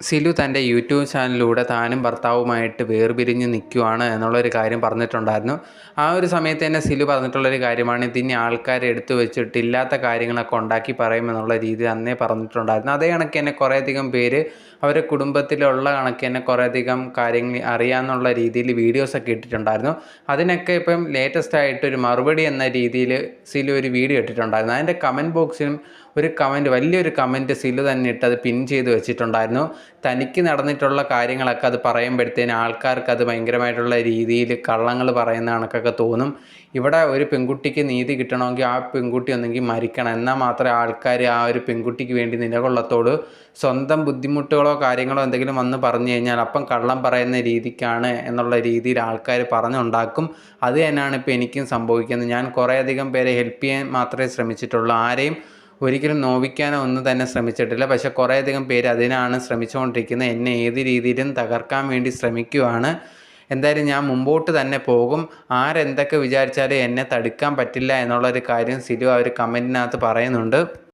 സിലു തന്റെ യൂട്യൂബ് ചാനലിലൂടെ താനും ഭർത്താവുമായിട്ട് വേർപിരിഞ്ഞ് നിൽക്കുവാണ് എന്നുള്ളൊരു കാര്യം പറഞ്ഞിട്ടുണ്ടായിരുന്നു. ആ ഒരു സമയത്ത് തന്നെ സിലു പറഞ്ഞിട്ടുള്ളൊരു കാര്യമാണ് ഇതിന് ആൾക്കാരെ എടുത്തു വെച്ചിട്ട് ഇല്ലാത്ത കാര്യങ്ങളൊക്കെ ഉണ്ടാക്കി പറയുമെന്നുള്ള രീതി അന്നേ പറഞ്ഞിട്ടുണ്ടായിരുന്നു. അതേ കണക്ക് തന്നെ കുറേയധികം പേര് അവരുടെ കുടുംബത്തിലുള്ള കണക്ക് തന്നെ കുറേയധികം കാര്യങ്ങൾ അറിയാമെന്നുള്ള രീതിയിൽ വീഡിയോസൊക്കെ ഇട്ടിട്ടുണ്ടായിരുന്നു. അതിനൊക്കെ ഇപ്പം ലേറ്റസ്റ്റ് ആയിട്ട് ഒരു മറുപടി എന്ന രീതിയിൽ സിലു ഒരു വീഡിയോ ഇട്ടിട്ടുണ്ടായിരുന്നു. അതിന്റെ കമന്റ് ബോക്സിലും ഒരു കമന്റ് വലിയൊരു കമന്റ് സിലു തന്നെ ഇട്ട് അത് പിൻ ചെയ്ത് വെച്ചിട്ടുണ്ടായിരുന്നു. തനിക്ക് നടന്നിട്ടുള്ള കാര്യങ്ങളൊക്കെ അത് പറയുമ്പോഴത്തേന് ആൾക്കാർക്ക് അത് ഭയങ്കരമായിട്ടുള്ള രീതിയിൽ കള്ളങ്ങൾ പറയുന്ന കണക്കൊക്കെ തോന്നും. ഇവിടെ ഒരു പെൺകുട്ടിക്ക് നീതി കിട്ടണമെങ്കിൽ ആ പെൺകുട്ടി ഒന്നെങ്കിൽ മരിക്കണം. എന്നാൽ മാത്രമേ ആൾക്കാർ ആ ഒരു പെൺകുട്ടിക്ക് വേണ്ടി നിലകൊള്ളത്തോട് സ്വന്തം ബുദ്ധിമുട്ടുകളോ കാര്യങ്ങളോ എന്തെങ്കിലും വന്ന് പറഞ്ഞു കഴിഞ്ഞാൽ അപ്പം കള്ളം പറയുന്ന രീതിക്കാണ് എന്നുള്ള രീതിയിൽ ആൾക്കാർ പറഞ്ഞുണ്ടാക്കും. അത് തന്നെയാണ് ഇപ്പോൾ എനിക്കും സംഭവിക്കുന്നത്. ഞാൻ കുറേയധികം പേരെ ഹെൽപ്പ് ചെയ്യാൻ മാത്രമേ ശ്രമിച്ചിട്ടുള്ളൂ. ആരെയും ഒരിക്കലും നോവിക്കാനോ ഒന്നും തന്നെ ശ്രമിച്ചിട്ടില്ല. പക്ഷെ കുറേയധികം പേര് അതിനാണ് ശ്രമിച്ചുകൊണ്ടിരിക്കുന്നത്. എന്നെ ഏത് രീതിയിലും തകർക്കാൻ വേണ്ടി ശ്രമിക്കുവാണ്. എന്തായാലും ഞാൻ മുമ്പോട്ട് തന്നെ പോകും. ആരെന്തൊക്കെ വിചാരിച്ചാലും എന്നെ തടുക്കാൻ പറ്റില്ല എന്നുള്ളൊരു കാര്യം സിലു ആ ഒരു കമന്റിനകത്ത് പറയുന്നുണ്ട്.